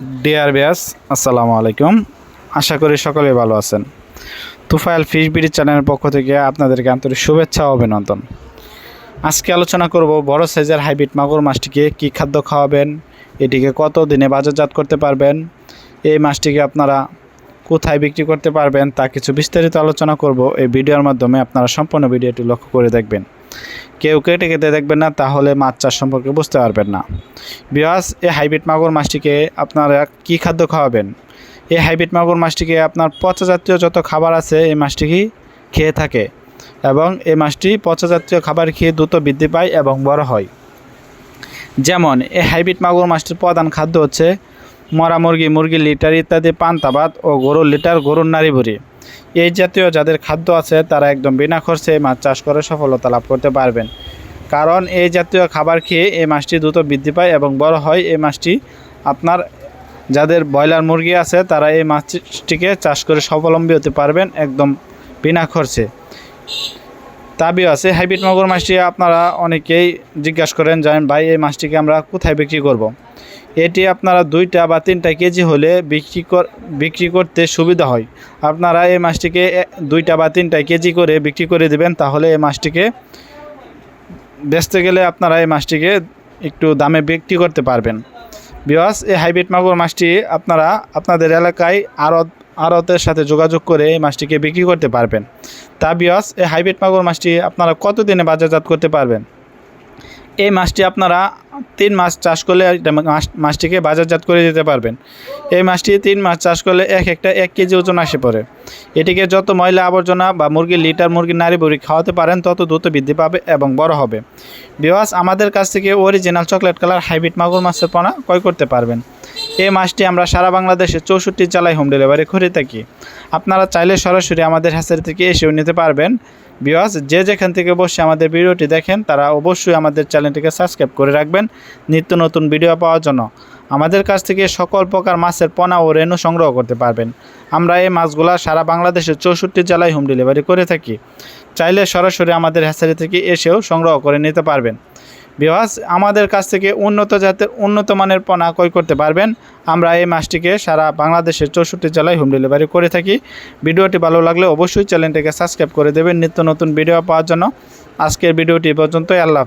Deer বিয়াস আসসালামু আলাইকুম। আশা করি সকলে ভালো আছেন। তুফাইল ফিশ বিডি চ্যানেলের পক্ষ থেকে আপনাদেরকে আন্তরিক শুভেচ্ছা ও অভিনন্দন। আজকে আলোচনা করব বড় সাইজের হাইব্রিড মাগুর মাছটিকে কী খাদ্য খাওয়াবেন, এটিকে কত দিনে বাজারজাত করতে পারবেন, এই মাছটিকে আপনারা কোথায় বিক্রি করতে পারবেন, তা কিছু বিস্তারিত আলোচনা করব। এই ভিডিওর মাধ্যমে আপনারা সম্পূর্ণ ভিডিওটি লক্ষ্য করে দেখবেন। কেউ কেটে কেটে দেখবেন না, তাহলে মাছ চাষ সম্পর্কে বুঝতে পারবেন না। বিয়াস এই হাইব্রিড মাগুর মাছটিকে আপনারা কী খাদ্য খাওয়াবেন? এই হাইব্রিড মাগুর মাছটিকে আপনার পচা জাতীয় যত খাবার আছে, এই মাছটিকে খেয়ে থাকে এবং এই মাছটি পচা জাতীয় খাবার খেয়ে দ্রুত বৃদ্ধি পায় এবং বড় হয়। যেমন, এই হাইব্রিড মাগুর মাছটির প্রধান খাদ্য হচ্ছে মরা মুরগি, মুরগির লিটার ইত্যাদি পান্তাবাদ ও গরুর লিটার গরুর নারী ভুড়ি এই জাতীয় যাদের খাদ্য আছে, তারা একদম বিনা খরচে মাছ চাষ করে সফলতা লাভ করতে পারবেন। কারণ এই জাতীয় খাবার খেয়ে এই মাছটি দ্রুত বৃদ্ধি পায় এবং বড় হয় এই মাছটি। আপনার যাদের ব্রয়লার মুরগি আছে, তারা এই মাছটিকে চাষ করে স্বাবলম্বী হতে পারবেন একদম বিনা খরচে। তাবিও আছে। হাইব্রিড মগর মাছটি আপনারা অনেকেই জিজ্ঞাসা করেন জানেন ভাই এই মাছটিকে আমরা কোথায় বিক্রি করব। এটি আপনারা দুইটা বা তিনটা কেজি হলে বিক্রি কর বিক্রি করতে সুবিধা হয়। আপনারা এই মাছটিকে দুইটা বা তিনটা কেজি করে বিক্রি করে দেবেন তাহলে এই মাছটিকে বেচতে গেলে আপনারা এই মাছটিকে একটু দামে বিক্রি করতে পারবেন। বিওয়াস এই হাইব্রিড মাগুর মাছটি আপনারা আপনাদের এলাকায় আড়ত আড়তের সাথে যোগাযোগ করে এই মাছটিকে বিক্রি করতে পারবেন। তা বিওয়াস এই হাইব্রিড মাগুর মাছটি আপনারা কতদিনে বাজারজাত করতে পারবেন? এই মাছটি আপনারা তিন মাস চাষ করলে মাছ- মাছটিকে বাজারজাত করে দিতে পারবেন। এই মাছটি তিন মাস চাষ করলে এক একটা এক কেজি ওজন আসে পড়ে। এটিকে যত ময়লা আবর্জনা বা মুরগির লিটার মুরগির নারী বুড়ি খাওয়াতে পারেন, তত দ্রুত বৃদ্ধি পাবে এবং বড় হবে। বিওয়াস আমাদের কাছ থেকে অরিজিনাল চকলেট কালার হাইব্রিড মাগুর মাছের পোনা ক্রয় করতে পারবেন। এই মাছটি আমরা সারা বাংলাদেশে চৌষট্টি জেলায় হোম ডেলিভারি করে থাকি। আপনারা চাইলে সরাসরি আমাদের হ্যাচারি থেকে এসেও নিতে পারবেন। বিওয়াস যে যেখান থেকে বসে আমাদের ভিডিওটি দেখেন, তারা অবশ্যই আমাদের চ্যানেলটিকে সাবস্ক্রাইব করে রাখবেন নিত্য নতুন ভিডিও পাওয়ার জন্য। আমাদের কাছ থেকে সকল প্রকার মাছের পোনা ও রেণু সংগ্রহ করতে পারবেন। আমরা এই মাছগুলা সারা বাংলাদেশের চৌষট্টি জেলায় হোম ডেলিভারি করে থাকি। চাইলে সরাসরি আমাদের হ্যাচারি থেকে এসেও সংগ্রহ করে নিতে পারবেন। বিহাস আমাদের কাছ থেকে উন্নত জাতের উন্নত মানের পোনা ক্রয় করতে পারবেন। আমরা এই মাছটিকে সারা বাংলাদেশের চৌষট্টি জেলায় হোম ডেলিভারি করে থাকি। ভিডিওটি ভালো লাগলে অবশ্যই চ্যানেলটিকে সাবস্ক্রাইব করে দেবেন। নিত্য নতুন ভিডিও পাওয়ার জন্য। আজকের ভিডিওটি পর্যন্তই। আল্লাহ।